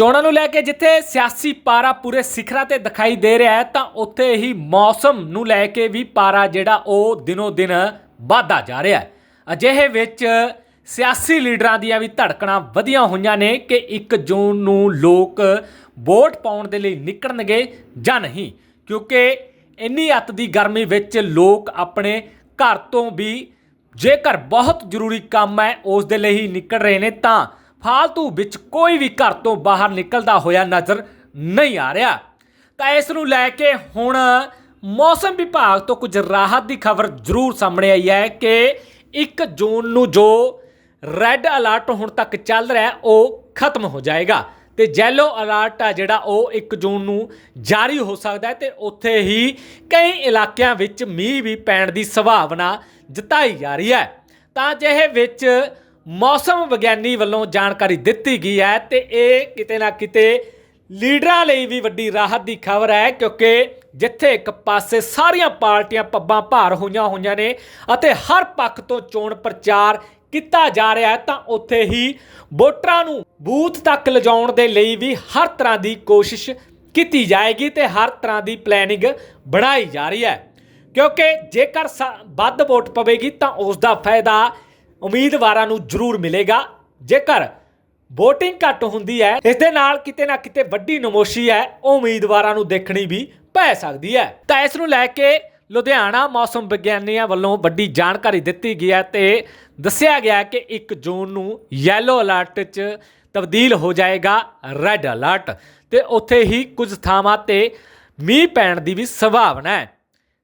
ਚੋਣਾਂ ਨੂੰ ਲੈ ਕੇ ਜਿੱਥੇ ਸਿਆਸੀ ਪਾਰਾ ਪੂਰੇ ਸਿਖਰਾਂ ਤੇ ਦਿਖਾਈ ਦੇ ਰਿਹਾ ਹੈ, ਤਾਂ ਉੱਥੇ ਹੀ ਮੌਸਮ ਨੂੰ ਲੈ ਕੇ ਵੀ ਪਾਰਾ ਜਿਹੜਾ ਉਹ ਦਿਨੋ ਦਿਨ ਵਧਦਾ ਜਾ ਰਿਹਾ ਹੈ। ਅਜਿਹੇ ਵਿੱਚ ਸਿਆਸੀ ਲੀਡਰਾਂ ਦੀਆਂ ਵੀ ਧੜਕਣਾਂ ਵਧੀਆਂ ਹੋਈਆਂ ਨੇ ਕਿ 1 ਜੂਨ ਨੂੰ ਲੋਕ ਵੋਟ ਪਾਉਣ ਦੇ ਲਈ ਨਿਕਲਣਗੇ ਜਾਂ ਨਹੀਂ, ਕਿਉਂਕਿ ਇੰਨੀ ਅੱਤ ਦੀ ਗਰਮੀ ਵਿੱਚ ਲੋਕ ਆਪਣੇ ਘਰ ਤੋਂ ਵੀ ਜੇਕਰ ਬਹੁਤ ਜ਼ਰੂਰੀ ਕੰਮ ਹੈ, ਉਸ ਦੇ ਲਈ ਹੀ ਨਿਕਲ ਰਹੇ ਨੇ, ਤਾਂ ਫਾਲਤੂ ਵਿੱਚ ਕੋਈ ਵੀ ਘਰ ਤੋਂ ਬਾਹਰ ਨਿਕਲਦਾ ਹੋਇਆ ਨਜ਼ਰ ਨਹੀਂ ਆ ਰਿਹਾ। ਤਾਂ ਇਸ ਨੂੰ ਲੈ ਕੇ ਹੁਣ ਮੌਸਮ ਵਿਭਾਗ ਤੋਂ ਕੁਝ ਰਾਹਤ ਦੀ ਖਬਰ ਜ਼ਰੂਰ ਸਾਹਮਣੇ ਆਈ ਹੈ ਕਿ 1 ਜੂਨ ਨੂੰ ਜੋ ਰੈੱਡ ਅਲਰਟ ਹੁਣ ਤੱਕ ਚੱਲ ਰਿਹਾ ਉਹ ਖਤਮ ਹੋ ਜਾਏਗਾ। ਤੇ ਜੈਲੋ ਅਲਰਟ ਆ ਜਿਹੜਾ, ਉਹ 1 ਜੂਨ ਨੂੰ ਜਾਰੀ ਹੋ ਸਕਦਾ ਹੈ ਤੇ ਉੱਥੇ ਹੀ ਕਈ ਇਲਾਕਿਆਂ ਵਿੱਚ ਮੀਂਹ ਵੀ ਪੈਣ ਦੀ ਸੰਭਾਵਨਾ ਜਤਾਈ ਜਾ ਰਹੀ ਹੈ। ਤਾਂ ਜਿਹੇ ਵਿੱਚ ਮੌਸਮ ਵਿਗਿਆਨੀ ਵੱਲੋਂ ਜਾਣਕਾਰੀ ਦਿੱਤੀ ਗਈ ਹੈ ਤੇ ਇਹ ਕਿਤੇ ਨਾ ਕਿਤੇ ਲੀਡਰਾਂ ਲਈ ਵੀ ਵੱਡੀ ਰਾਹਤ ਦੀ ਖਬਰ ਹੈ, ਕਿਉਂਕਿ ਜਿੱਥੇ ਇੱਕ ਪਾਸੇ ਸਾਰੀਆਂ ਪਾਰਟੀਆਂ ਪੱਬਾਂ ਭਾਰ ਹੋਈਆਂ ਹੋਈਆਂ ਨੇ ਅਤੇ ਹਰ ਪੱਖ ਤੋਂ ਚੋਣ ਪ੍ਰਚਾਰ ਕੀਤਾ ਜਾ ਰਿਹਾ ਹੈ, ਤਾਂ ਉੱਥੇ ਹੀ ਵੋਟਰਾਂ ਨੂੰ ਬੂਥ ਤੱਕ ਲਿਜਾਉਣ ਦੇ ਲਈ ਵੀ ਹਰ ਤਰ੍ਹਾਂ ਦੀ ਕੋਸ਼ਿਸ਼ ਕੀਤੀ ਜਾਏਗੀ ਤੇ ਹਰ ਤਰ੍ਹਾਂ ਦੀ ਪਲੈਨਿੰਗ ਬਣਾਈ ਜਾ ਰਹੀ ਹੈ। ਕਿਉਂਕਿ ਜੇਕਰ ਸ- ਵੱਧ ਵੋਟ ਪਵੇਗੀ ਤਾਂ ਉਸ ਦਾ ਫਾਇਦਾ ਉਮੀਦਵਾਰਾਂ ਨੂੰ ਜ਼ਰੂਰ ਮਿਲੇਗਾ। ਜੇਕਰ VOTING ਘੱਟ ਹੁੰਦੀ ਹੈ, ਇਸ ਦੇ ਨਾਲ ਕਿਤੇ ਨਾ ਕਿਤੇ ਵੱਡੀ ਨਮੋਸ਼ੀ ਹੈ, ਉਹ ਉਮੀਦਵਾਰਾਂ ਨੂੰ ਦੇਖਣੀ ਵੀ ਪੈ ਸਕਦੀ ਹੈ। ਤਾਂ ਇਸ ਨੂੰ ਲੈ ਕੇ ਲੁਧਿਆਣਾ ਮੌਸਮ ਵਿਗਿਆਨੀਆਂ ਵੱਲੋਂ ਵੱਡੀ ਜਾਣਕਾਰੀ ਦਿੱਤੀ ਗਈ ਹੈ ਤੇ ਦੱਸਿਆ ਗਿਆ ਕਿ 1 ਜੂਨ ਨੂੰ ਯੈਲੋ ਅਲਰਟ 'ਚ ਤਬਦੀਲ ਹੋ ਜਾਏਗਾ ਰੈੱਡ ਅਲਰਟ ਤੇ ਉੱਥੇ ਹੀ ਕੁਝ ਥਾਵਾਂ ਤੇ ਮੀਂਹ ਪੈਣ ਦੀ ਵੀ ਸੰਭਾਵਨਾ ਹੈ।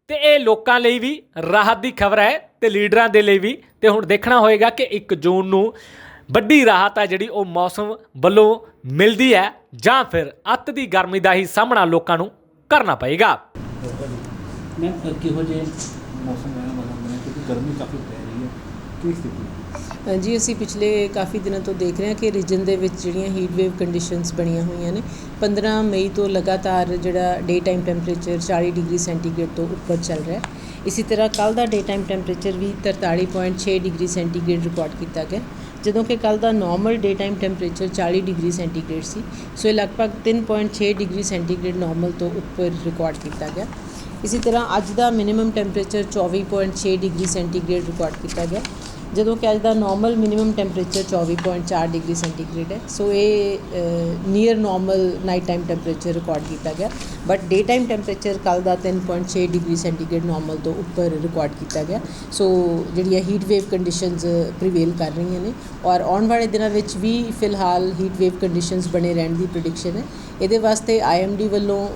ਤੇ ਇਹ ਲੋਕਾਂ ਲਈ ਵੀ ਰਾਹਤ ਦੀ ਖਬਰ ਹੈ। ਤੇ ਲੀਡਰਾਂ ਦੇ ਲਈ ਵੀ ਤੇ ਹੁਣ ਦੇਖਣਾ ਹੋਏਗਾ ਕਿ 1 ਜੂਨ ਨੂੰ ਵੱਡੀ ਰਾਹਤ ਹੈ ਜਿਹੜੀ ਉਹ ਮੌਸਮ ਵੱਲੋਂ ਮਿਲਦੀ ਹੈ ਜਾਂ ਫਿਰ ਅੱਤ ਦੀ ਗਰਮੀ ਦਾ ਹੀ ਸਾਹਮਣਾ ਲੋਕਾਂ ਨੂੰ ਕਰਨਾ ਪਏਗਾ। ਮੈਂ ਕਿਹੋ ਜਿਹੇ ਮੌਸਮ ਰਹਿਣ ਵਾਲਾ ਬਣਿਆ ਕਿਉਂਕਿ ਗਰਮੀ ਕਾਫੀ ਪੈ ਰਹੀ ਹੈ। ਕੀ ਸਥਿਤੀ? ਹੈ? ਜੀ ਅਸੀਂ ਪਿਛਲੇ ਕਾਫੀ ਦਿਨਾਂ ਤੋਂ ਦੇਖ ਰਹੇ ਹਾਂ ਕਿ ਰੀਜਨ ਦੇ ਵਿੱਚ ਜਿਹੜੀਆਂ ਹੀਟ ਵੇਵ ਕੰਡੀਸ਼ਨਸ ਬਣੀਆਂ ਹੋਈਆਂ ਨੇ। 15 ਮਈ ਤੋਂ ਲਗਾਤਾਰ ਜਿਹੜਾ day time temperature 40 degree centigrade ਤੋਂ ਉੱਪਰ ਚੱਲ ਰਿਹਾ ਹੈ। ਇਸੇ ਤਰ੍ਹਾਂ ਕੱਲ ਦਾ ਡੇ ਟਾਈਮ ਟੈਂਪਰੇਚਰ ਵੀ 43.6 ਡਿਗਰੀ ਸੈਂਟੀਗ੍ਰੇਡ ਰਿਕਾਰਡ ਕੀਤਾ ਗਿਆ, ਜਦੋਂ ਕਿ ਕੱਲ ਦਾ normal day time temperature 40 degree centigrade ਸੀ। ਸੋ ਇਹ ਲਗਭਗ 3.6 ਡਿਗਰੀ ਸੈਂਟੀਗ੍ਰੇਡ ਨਾਰਮਲ ਤੋਂ ਉੱਪਰ ਰਿਕਾਰਡ ਕੀਤਾ ਗਿਆ। ਇਸੇ ਤਰ੍ਹਾਂ ਅੱਜ ਦਾ minimum temperature 24.6 degree centigrade record ਕੀਤਾ ਗਿਆ। ਜਦੋਂ ਕਿ ਅੱਜ ਦਾ normal minimum temperature 24.4 degree centigrade ਹੈ। ਸੋ ਇਹ near normal night time temperature record ਕੀਤਾ ਗਿਆ। ਬਟ ਡੇ ਟਾਈਮ ਟੈਂਪਰੇਚਰ ਕੱਲ ਦਾ 3.6 ਡਿਗਰੀ ਸੈਂਟੀਗ੍ਰੇਡ ਨਾਰਮਲ ਤੋਂ ਉੱਪਰ ਰਿਕਾਰਡ ਕੀਤਾ ਗਿਆ। ਸੋ ਜਿਹੜੀਆਂ ਹੀਟ ਵੇਵ ਕੰਡੀਸ਼ਨਸ ਪ੍ਰੀਵੇਲ ਕਰ ਰਹੀਆਂ ਨੇ। ਔਰ ਆਉਣ ਵਾਲੇ ਦਿਨਾਂ ਵਿੱਚ ਵੀ ਫਿਲਹਾਲ ਹੀਟ ਵੇਵ ਕੰਡੀਸ਼ਨਸ ਬਣੇ ਰਹਿਣ ਦੀ ਪ੍ਰੈਡਿਕਸ਼ਨ ਹੈ। ਇਹਦੇ ਵਾਸਤੇ ਆਈਐਮਡੀ ਵੱਲੋਂ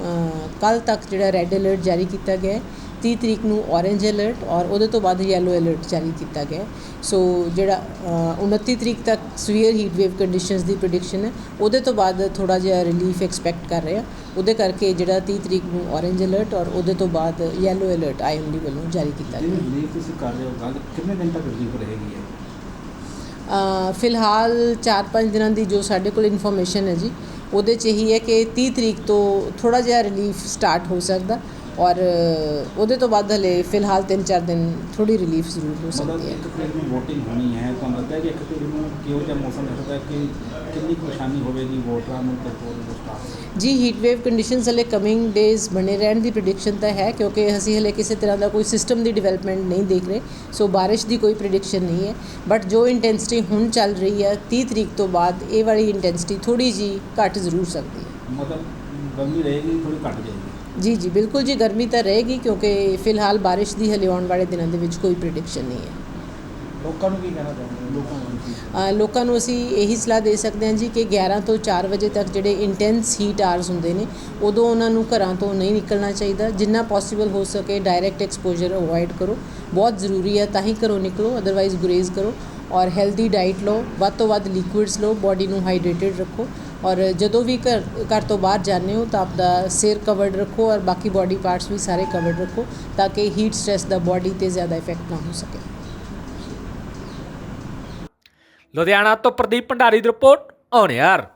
ਕੱਲ ਤੱਕ ਜਿਹੜਾ ਰੈੱਡ ਅਲਰਟ ਜਾਰੀ ਕੀਤਾ ਗਿਆ ਹੈ। 30 ਤਰੀਕ ਨੂੰ ਔਰੇਂਜ ਅਲਰਟ ਔਰ ਉਹਦੇ ਤੋਂ ਬਾਅਦ ਯੈਲੋ ਅਲਰਟ ਜਾਰੀ ਕੀਤਾ ਗਿਆ ਹੈ। ਸੋ ਜਿਹੜਾ ਅ, 29 ਤਰੀਕ ਤੱਕ ਸਵੀਅਰ ਹੀਟ ਵੇਵ ਕੰਡੀਸ਼ਨਸ ਦੀ ਪ੍ਰੈਡਿਕਸ਼ਨ ਹੈ। ਉਹਦੇ ਤੋਂ ਬਾਅਦ ਥੋੜਾ ਜਿਹਾ ਰਿਲੀਫ ਐਕਸਪੈਕਟ ਕਰ ਰਹੇ ਆ। ਉਹਦੇ ਕਰਕੇ ਜਿਹੜਾ 30 ਤਰੀਕ ਨੂੰ ਔਰੇਂਜ ਅਲਰਟ ਔਰ ਉਹਦੇ ਤੋਂ ਬਾਅਦ ਯੈਲੋ ਅਲਰਟ ਆਈਐਮਡੀ ਵੱਲੋਂ ਜਾਰੀ ਕੀਤਾ ਗਿਆ। ਰਿਲੀਫ ਤੁਸੀਂ ਕਰ ਰਹੇ ਹੋ ਗੱਲ ਕਿੰਨੇ ਦਿਨ ਤੱਕ ਰਿਲੀਫ ਰਹੇਗੀ ਹੈ ਫਿਲਹਾਲ 4-5 ਦਿਨਾਂ ਦੀ ਜੋ ਸਾਡੇ ਕੋਲ ਇਨਫੋਰਮੇਸ਼ਨ ਹੈ ਜੀ ਉਹਦੇ 'ਚ ਇਹੀ ਹੈ ਕਿ 30 ਤਰੀਕ ਤੋਂ ਥੋੜਾ ਜਿਹਾ ਰਿਲੀਫ ਸਟਾਰਟ ਹੋ ਸਕਦਾ। ਔਰ ਉਹਦੇ ਤੋਂ ਬਾਅਦ ਹਲੇ ਫਿਲਹਾਲ 3-4 ਦਿਨ ਥੋੜੀ ਰਿਲੀਫ ਜ਼ਰੂਰ ਹੋ ਸਕਦੀ ਹੈ। ਇੱਕ ਤਰੀਕ ਨੂੰ VOTING ਹੋਣੀ ਹੈ ਤੁਹਾਨੂੰ ਲੱਗਦਾ ਹੈ ਕਿ ਇੱਕ ਤਰੀਕ ਨੂੰ ਕਿਹੋ ਜਿਹਾ ਮੌਸਮ ਰਹੇਗਾ ਕਿ ਕਿੰਨੀ ਕੁ ਪਰੇਸ਼ਾਨੀ ਹੋਵੇਗੀ ਵੋਟਰਾਂ ਨੂੰ ਤੇ ਵੋਟ ਨੂੰ? ਸਟਾਫ ਜੀ ਹੀਟ ਵੇਵ ਕੰਡੀਸ਼ਨਸ ਹਲੇ ਕਮਿੰਗ ਡੇਜ਼ ਬਣੇ ਰਹਿਣ ਦੀ ਪ੍ਰੈਡਿਕਸ਼ਨ ਤਾਂ ਹੈ ਕਿਉਂਕਿ ਅਸੀਂ ਹਲੇ ਕਿਸੇ ਤਰ੍ਹਾਂ ਦਾ ਕੋਈ ਸਿਸਟਮ ਦੀ ਡਿਵੈਲਪਮੈਂਟ ਨਹੀਂ ਦੇਖ ਰਹੇ ਸੋ ਬਾਰਿਸ਼ ਦੀ ਕੋਈ ਪ੍ਰੈਡਿਕਸ਼ਨ ਨਹੀਂ ਹੈ। ਬਟ ਜੋ ਇੰਟੈਂਸਿਟੀ ਹੁਣ ਚੱਲ ਰਹੀ ਹੈ 30 ਤਰੀਕ ਤੋਂ ਬਾਅਦ ਇਹ ਵਾਲੀ ਇੰਟੈਂਸਿਟੀ ਥੋੜੀ ਜੀ ਘਟ ਜ਼ਰੂਰ ਸਕਦੀ ਹੈ। ਮਤਲਬ ਗਰਮੀ ਰਹੇਗੀ ਥੋੜੀ ਘਟ ਜਾਏਗੀ। ਜੀ ਜੀ ਬਿਲਕੁਲ ਜੀ ਗਰਮੀ ਤਾਂ ਰਹੇਗੀ ਕਿਉਂਕਿ ਫਿਲਹਾਲ ਬਾਰਿਸ਼ ਦੀ ਹਲੇ ਆਉਣ ਵਾਲੇ ਦਿਨਾਂ ਦੇ ਵਿੱਚ ਕੋਈ ਪ੍ਰੈਡਿਕਸ਼ਨ ਨਹੀਂ ਹੈ। ਲੋਕਾਂ ਨੂੰ ਕੀ ਕਹਿਣਾ ਚਾਹੁੰਦੇ ਲੋਕਾਂ ਨੂੰ ਲੋਕਾਂ ਨੂੰ ਅਸੀਂ ਇਹੀ ਸਲਾਹ ਦੇ ਸਕਦੇ ਹਾਂ ਜੀ ਕਿ 11 ਤੋਂ 4 ਵਜੇ ਤੱਕ ਜਿਹੜੇ ਇੰਟੈਂਸ ਹੀਟ ਆਰਸ ਹੁੰਦੇ ਨੇ ਉਦੋਂ ਉਹਨਾਂ ਨੂੰ ਘਰਾਂ ਤੋਂ ਨਹੀਂ ਨਿਕਲਣਾ ਚਾਹੀਦਾ। ਜਿੰਨਾ ਪੋਸੀਬਲ ਹੋ ਸਕੇ ਡਾਇਰੈਕਟ ਐਕਸਪੋਜ਼ਰ ਅਵੋਇਡ ਕਰੋ। ਬਹੁਤ ਜ਼ਰੂਰੀ ਹੈ ਤਾਂ ਹੀ ਘਰੋਂ ਨਿਕਲੋ ਅਦਰਵਾਈਜ਼ ਗੁਰੇਜ਼ ਕਰੋ। ਔਰ ਹੈਲਦੀ ਡਾਈਟ ਲਓ ਵੱਧ ਤੋਂ ਵੱਧ ਲਿਕੁਇਡਸ ਲਓ ਬਾਡੀ ਨੂੰ ਹਾਈਡਰੇਟਡ ਰੱਖੋ। ਔਰ ਜਦੋਂ ਵੀ ਘਰ ਘਰ ਤੋਂ ਬਾਹਰ ਜਾਂਦੇ ਹੋ ਤਾਂ ਆਪਦਾ ਸਿਰ ਕਵਰਡ ਰੱਖੋ ਔਰ ਬਾਕੀ ਬਾਡੀ ਪਾਰਟਸ ਵੀ ਸਾਰੇ ਕਵਰਡ ਰੱਖੋ ਤਾਂ ਕਿ ਹੀਟ ਸਟ੍ਰੈਸ ਦਾ ਬਾਡੀ ਤੇ ਜ਼ਿਆਦਾ ਇਫੈਕਟ ਨਾ ਹੋ ਸਕੇ। ਲੁਧਿਆਣਾ ਤੋਂ ਪ੍ਰਦੀਪ ਭੰਡਾਰੀ ਦੀ ਰਿਪੋਰਟ ਔਨ ਯਾਰ।